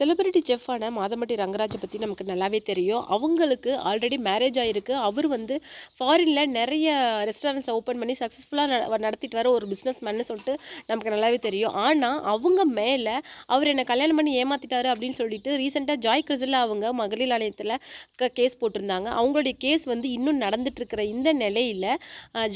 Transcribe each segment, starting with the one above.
Celebrity செஃப்பான Madhampatti ரங்கராஜை பற்றி நமக்கு நல்லாவே தெரியும். அவங்களுக்கு ஆல்ரெடி மேரேஜ் ஆகிருக்கு அவர் வந்து ஃபாரினில் நிறைய ரெஸ்டாரண்ட்ஸை ஓப்பன் பண்ணி சக்ஸஸ்ஃபுல்லாக நடத்திட்டு வர ஒரு பிஸ்னஸ் மேன்னு சொல்லிட்டு நமக்கு நல்லாவே தெரியும். ஆனால் அவங்க மேலே அவர் என்னை கல்யாணம் பண்ணி ஏமாற்றிட்டாரு அப்படின்னு சொல்லிட்டு ரீசெண்டாக ஜாய் கிரிசில் அவங்க மகளிர் ஆலயத்தில் க கேஸ் போட்டிருந்தாங்க. அவங்களுடைய கேஸ் வந்து இன்னும் நடந்துட்டுருக்கிற இந்த நிலையில்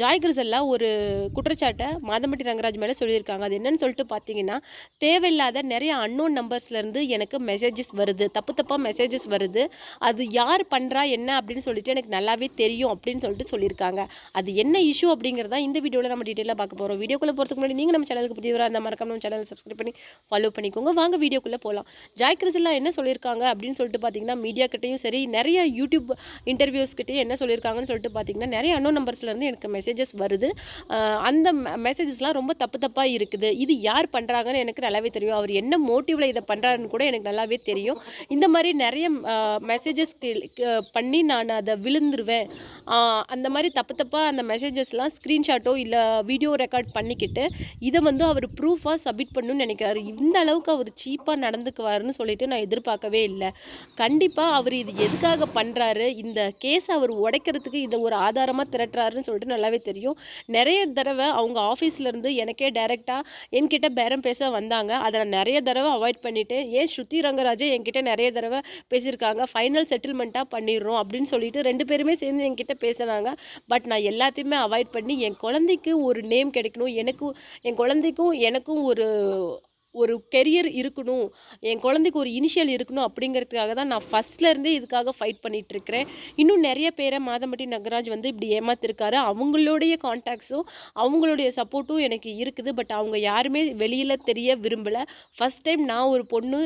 ஜாய் கிரிசல்லா ஒரு குற்றச்சாட்டை மாதம்பட்டி ரங்கராஜ் மேலே சொல்லியிருக்காங்க. அது என்னன்னு சொல்லிட்டு பார்த்தீங்கன்னா தேவையில்லாத நிறைய அன்னோன் நம்பர்ஸ்லேருந்து எனக்கு மெசேஜஸ் வருது. தப்பு தப்பாக மெசேஜஸ் வருது. அது யார் பண்ணுறா என்ன அப்படின்னு சொல்லிட்டு எனக்கு நல்லாவே தெரியும் அப்படின்னு சொல்லிட்டு சொல்லியிருக்காங்க. அது என்ன இஷ்யூ அப்படிங்கிறதா இந்த வீடியோவில் நம்ம டீட்டெயிலாக பார்க்க போகிறோம் வீடியோக்குள்ளே போகிறதுக்கு முன்னாடி நீங்கள் நம்ம சேனலுக்கு புதியவராக அந்த மறக்காம நம்ம சேனலை சப்ஸ்கிரைப் பண்ணி ஃபாலோ பண்ணிக்கோங்க. வாங்க வீடியோக்குள்ளே போகலாம் ஜாய் கிறிஸ்லா என்ன சொல்லியிருக்காங்க அப்படின்னு சொல்லிட்டு பார்த்தீங்கன்னா மீடியாக்கிட்டையும் சரி நிறைய யூடியூப் இன்டர்வியூஸ் கிட்டேயும் என்ன சொல்லியிருக்காங்கன்னு சொல்லிட்டு பார்த்தீங்கன்னா நிறைய அன்னோ நம்பர்ஸ்லேருந்து எனக்கு மெசேஜஸ் வருது. அந்த மெசேஜஸ்லாம் ரொம்ப தப்பு தப்பாக இருக்குது. இது யார் பண்ணுறாங்கன்னு எனக்கு நல்லாவே தெரியும். அவர் என்ன மோட்டிவில் இதை பண்ணுறாருன்னு கூட எனக்கு நல்லாவே தெரியும். இந்த மாதிரி நிறைய மெசேஜஸ் பண்ணி நான் அதை விழுந்துருவேன். அந்த மாதிரி தப்பு தப்பாக அந்த மெசேஜஸ்லாம் ஸ்க்ரீன்ஷாட்டோ இல்லை வீடியோ ரெக்கார்ட் பண்ணிக்கிட்டு இதை வந்து அவர் ப்ரூஃபாக சப்மிட் பண்ணணும்னு நினைக்கிறாரு. இந்த அளவுக்கு அவர் சீப்பாக நடந்துக்குவாருன்னு சொல்லிட்டு நான் எதிர்பார்க்கவே இல்லை. கண்டிப்பாக அவர் இது எதுக்காக பண்ணுறாரு இந்த கேஸ் அவர் உடைக்கிறதுக்கு இதை ஒரு ஆதாரமாக திரட்டுறாருன்னு சொல்லிட்டு நல்லாவே தெரியும். நிறைய தடவை அவங்க ஆஃபீஸ்லேருந்து எனக்கே டைரெக்டாக என்கிட்ட பேரம் பேச வந்தாங்க. அதை நான் நிறைய தடவை அவாய்ட் பண்ணிவிட்டு ஏன் ஸ்ருதி ரங்கராஜே என்கிட்ட நிறைய தடவை பேசியிருக்காங்க. ஃபைனல் செட்டில்மெண்ட்டாக பண்ணிடுறோம் அப்படின்னு சொல்லிட்டு ரெண்டு பேருமே சேர்ந்து என்கிட்ட பேசினாங்க. பட் நான் எல்லாத்தையுமே அவாய்ட் பண்ணி என் குழந்தைக்கு ஒரு நேம் கிடைக்கணும். எனக்கும் என் குழந்தைக்கும் எனக்கும் ஒரு ஒரு கெரியர் இருக்கணும். என் குழந்தைக்கு ஒரு இனிஷியல் இருக்கணும் அப்படிங்கிறதுக்காக தான் நான் ஃபஸ்ட்லேருந்தே இதுக்காக ஃபைட் பண்ணிட்டு இருக்கிறேன் இன்னும் நிறைய பேரை மாதம்பட்டி நகராஜ் வந்து இப்படி ஏமாத்திருக்காரு. அவங்களுடைய கான்டாக்ட்ஸும் அவங்களுடைய சப்போர்ட்டும் எனக்கு இருக்குது. பட் அவங்க யாருமே வெளியில் தெரிய விரும்பலை. ஃபஸ்ட் டைம் நான் ஒரு பொண்ணு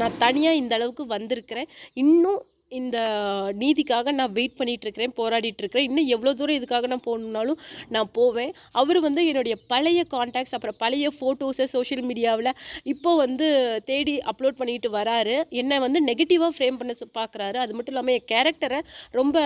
நான் தனியாக இந்த அளவுக்கு வந்திருக்கிறேன். இன்னும் இந்த நீதிக்காக நான் வெயிட் பண்ணிகிட்ருக்கிறேன் இருக்கிறேன் போராடிட்டு இருக்கிறேன் இன்னும் எவ்வளோ தூரம் இதுக்காக நான் போகணுன்னாலும் நான் போவேன். அவர் வந்து என்னுடைய பழைய காண்டாக்ட்ஸ் அப்புறம் பழைய ஃபோட்டோஸை சோஷியல் மீடியாவில் இப்போ வந்து தேடி அப்லோட் பண்ணிட்டு வராரு. என்னை வந்து நெகட்டிவாக ஃப்ரேம் பண்ண பார்க்குறாரு அது மட்டும் இல்லாமல் என் கேரக்டரை ரொம்ப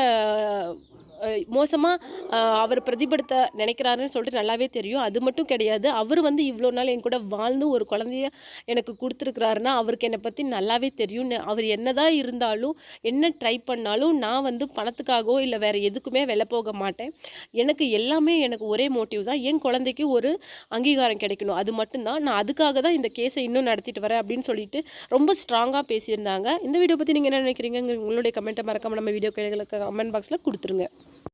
மோசமாக அவர் பிரதிபடுத்த நினைக்கிறாருன்னு சொல்லிட்டு நல்லாவே தெரியும். அது மட்டும் கிடையாது அவர் வந்து இவ்வளோ நாள் என் கூட வாழ்ந்து ஒரு குழந்தைய எனக்கு கொடுத்துருக்குறாருன்னா அவருக்கு என்னை பற்றி நல்லாவே தெரியும் அவர் என்னதான் இருந்தாலும் என்ன ட்ரை பண்ணாலும் நான் வந்து பணத்துக்காகவோ இல்லை வேறு எதுக்குமே வெளில போக மாட்டேன். எனக்கு எல்லாமே எனக்கு ஒரே மோட்டிவ் தான். என் குழந்தைக்கு ஒரு அங்கீகாரம் கிடைக்கணும். அது மட்டும்தான். நான் அதுக்காக தான் இந்த கேஸை இன்னும் நடத்திட்டு வரேன் அப்படின்னு சொல்லிட்டு ரொம்ப ஸ்ட்ராங்காக பேசியிருந்தாங்க. இந்த வீடியோ பற்றி நீங்கள் என்ன நினைக்கிறீங்க உங்களுடைய கமெண்ட்டை மறக்காமல் நம்ம வீடியோ கமெண்ட் பாக்ஸில் கொடுத்துருங்க.